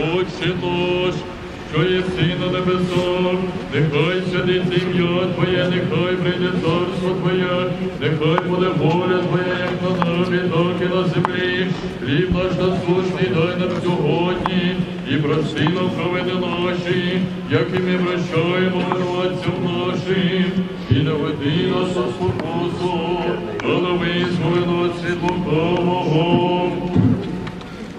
Отче наш, що є на небесах, нехай святиться ім'я Твоє, нехай прийде царство Твоє, нехай буде воля Твоя, як на небі, так і на землі. Хліб наш насущний дай нам сьогодні, і прости нам провини наші, як і ми прощаємо винуватцям нашим, і не веди нас у спокусу, але визволи нас від.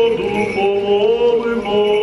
Господу помолимо.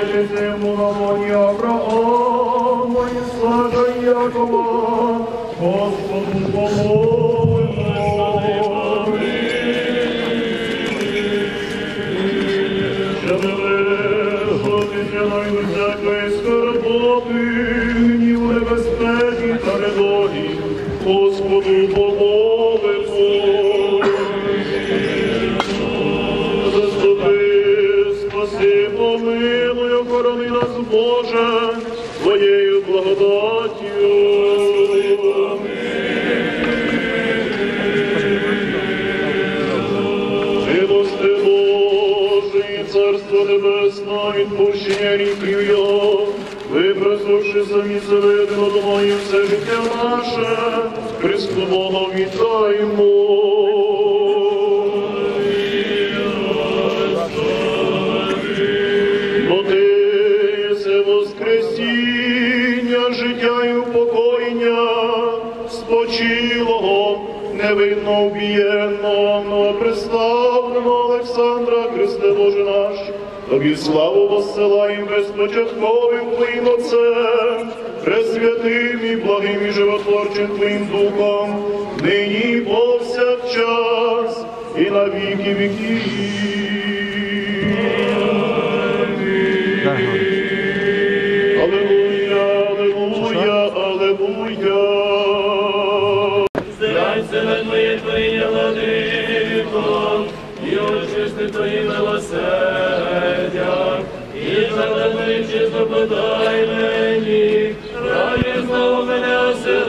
Помойтеся йому на воні Авраама, Ісака і Якова, Господу помолимо. Щоб визволитися нам від всякої Твоєю благодаттю. Милости Божої, Царство Небесне, відпущення гріхів Його, випросивши самі себе один все життя наше, Христу Бога вітаємо. Спочилого, невинно вбієнного, новоприставленого Олександра, Христе Боже наш, тобі славу воссилаєм безпочатковим Твоїм Отцем, пресвятим і благим і животворчим Твоїм Духом, нині повсякчас і на віки віків. І твої милосердя, і задали чисто подай мені, раді знову мене оселивши,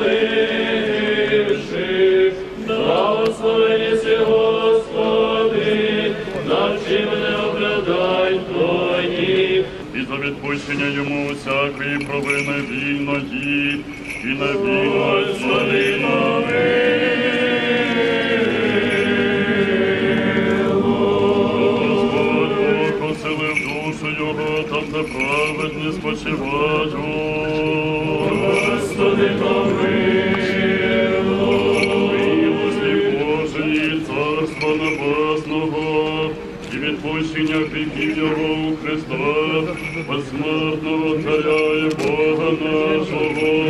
благословені си, Господи, навчи мене оправдань твоїх. І за відпущення йому всякої провини вільної і на невільної. Господь там де праведні спочивать. Господи, помилуй. Милості Божої, царства небесного, і відпущення гріхів його у Христа, безсмертного Царя і Бога нашого,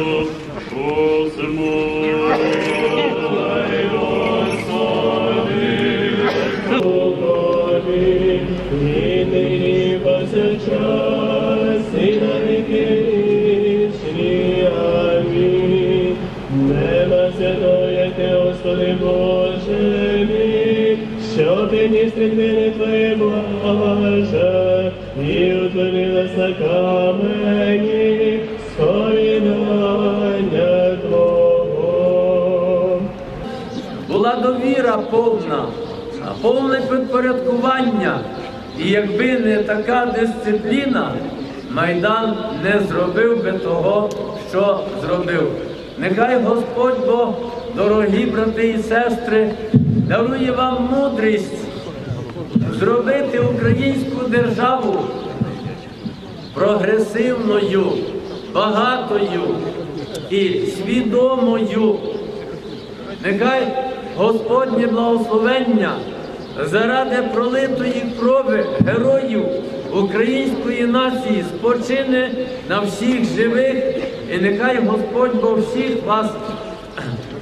святоє, Господи Боже мій, що мені стрільбини Твоє блажа, і утворилась на камені сповідання Твого. Була довіра повна, повне підпорядкування. І якби не така дисципліна, Майдан не зробив би того, що зробив. Нехай Господь Бог, дорогі брати і сестри, дарує вам мудрість зробити українську державу прогресивною, багатою і свідомою. Нехай Господнє благословення заради пролитої крови героїв української нації спочине на всіх живих, і нехай Господь Бог всіх вас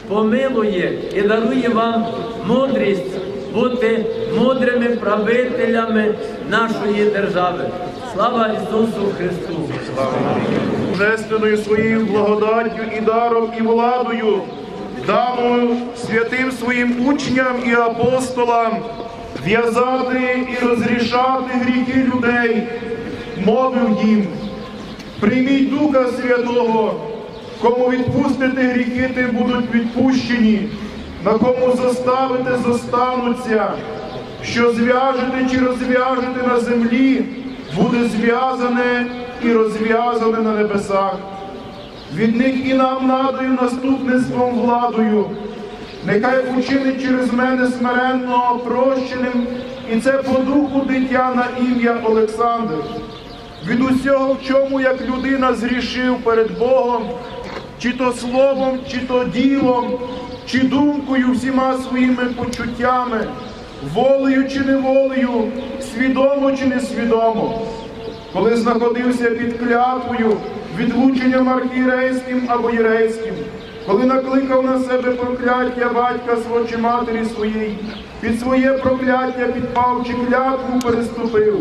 помилує і дарує вам мудрість бути мудрими правителями нашої держави. Слава Ісусу Христу! божественною своєю благодаттю і даром і владою, даною святим своїм учням і апостолам, в'язати і розрішати гріхи людей, мовив їм, прийміть Духа Святого, кому відпустите гріхи, ти будуть відпущені, на кому заставите, зостануться, що зв'яжете чи розв'яжете на землі, буде зв'язане і розв'язане на небесах. Від них і нам надаю наступництвом владою. Нехай учинить через мене смиренно прощеним, і це по духу дитя на ім'я Олександр. Від усього, в чому як людина згрішив перед Богом, чи то словом, чи то ділом, чи думкою, всіма своїми почуттями, волею чи неволею, свідомо чи несвідомо. Коли знаходився під клятвою, відлученням архієрейським або єрейським, коли накликав на себе прокляття батька свого чи матері своєї, під своє прокляття підпав чи клятву переступив,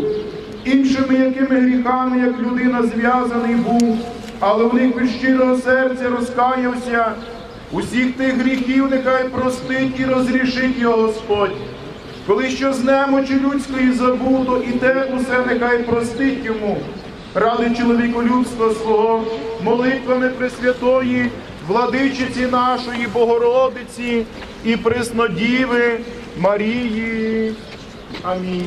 іншими якими гріхами, як людина зв'язаний був, але в них від щирого серця розкаявся, усіх тих гріхів нехай простить і розрішить його Господь. Коли що з немочі людської забуто, і те усе нехай простить йому, ради чоловіколюбства свого, молитвами Пресвятої, владичиці нашої Богородиці і Преснодіви Марії. Амінь.